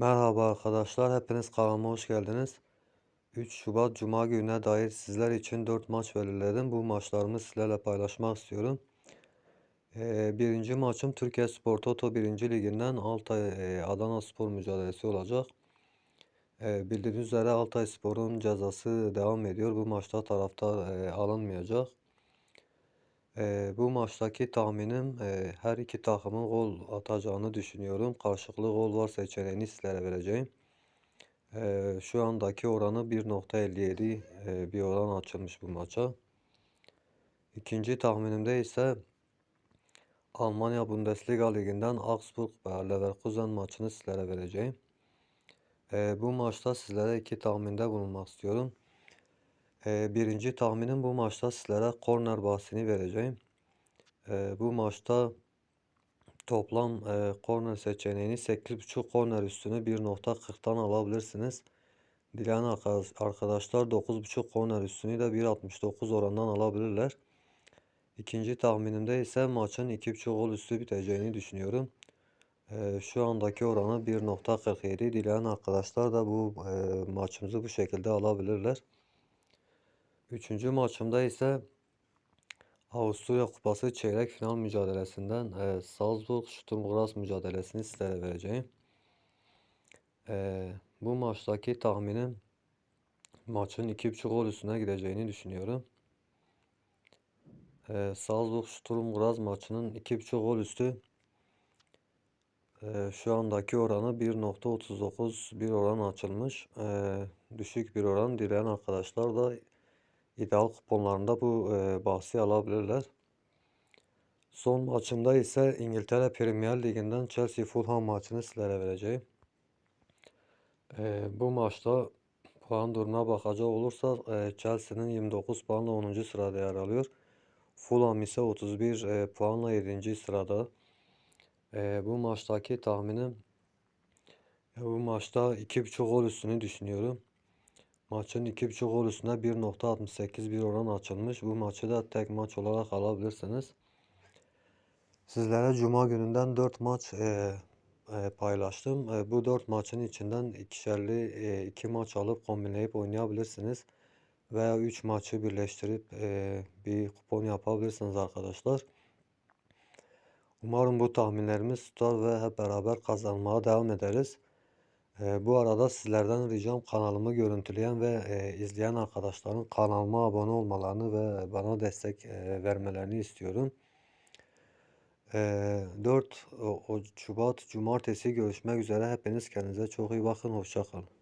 Merhaba arkadaşlar, hepiniz kanalıma hoş geldiniz. 3 Şubat Cuma gününe dair sizler için 4 maç belirledim. Bu maçlarımı sizlerle paylaşmak istiyorum. Ee, birinci maçım Türkiye Spor Toto 1. Liginden Altay e, Adana Spor mücadelesi olacak. Ee, bildiğiniz üzere Altay Spor'un cezası devam ediyor. Bu maçta taraftar e, alınmayacak. Ee, bu maçtaki tahminim e, her iki takımın gol atacağını düşünüyorum. Karşılıklı gol var seçeneğini sizlere vereceğim. Ee, şu andaki oranı 1.57 e, bir oran açılmış bu maça. İkinci tahminimde ise Almanya Bundesliga Ligi'nden Augsburg ve Leverkusen maçını sizlere vereceğim. Ee, bu maçta sizlere iki tahminde bulunmak istiyorum. Birinci tahminim bu maçta sizlere korner bahsini vereceğim. Bu maçta toplam e, korner seçeneğini 8.5 korner üstünü 1.40'tan alabilirsiniz. Dileyen arkadaşlar 9.5 korner üstünü de 1.69 orandan alabilirler. İkinci tahminimde ise maçın 2.5 gol üstü biteceğini düşünüyorum. Şu andaki oranı 1.47. Dileyen arkadaşlar da bu maçımızı bu şekilde alabilirler. Üçüncü maçımda ise Avusturya Kupası çeyrek final mücadelesinden e, Salzburg Sturm Graz mücadelesini sizlere vereceğim. E, bu maçtaki tahminim maçın 2.5 gol üstüne gideceğini düşünüyorum. E, Salzburg Sturm Graz maçının 2.5 gol üstü e, şu andaki oranı 1.39 bir oran açılmış. E, düşük bir oran dileyen arkadaşlar da ideal kuponlarında bu e, bahsi alabilirler. Son maçımda ise İngiltere Premier Ligi'nden Chelsea Fulham maçını sizlere vereceğim. E, bu maçta puan durumuna bakacak olursak e, Chelsea'nin 29 puanla 10. sırada yer alıyor. Fulham ise 31 e, puanla 7. sırada. E, bu maçtaki tahminim e, bu maçta 2.5 gol üstünü düşünüyorum. Maçın 2.5 gol üstüne 1.68 bir oran açılmış. Bu maçı da tek maç olarak alabilirsiniz. Sizlere Cuma gününden 4 maç e, e, paylaştım. E, bu 4 maçın içinden ikişerli e, 2 maç alıp kombinleyip oynayabilirsiniz. Veya 3 maçı birleştirip e, bir kupon yapabilirsiniz arkadaşlar. Umarım bu tahminlerimiz tutar ve hep beraber kazanmaya devam ederiz. E, bu arada sizlerden ricam kanalımı görüntüleyen ve e, izleyen arkadaşların kanalıma abone olmalarını ve bana destek e, vermelerini istiyorum. E, 4 o, Şubat Cumartesi görüşmek üzere. Hepiniz kendinize çok iyi bakın. Hoşçakalın.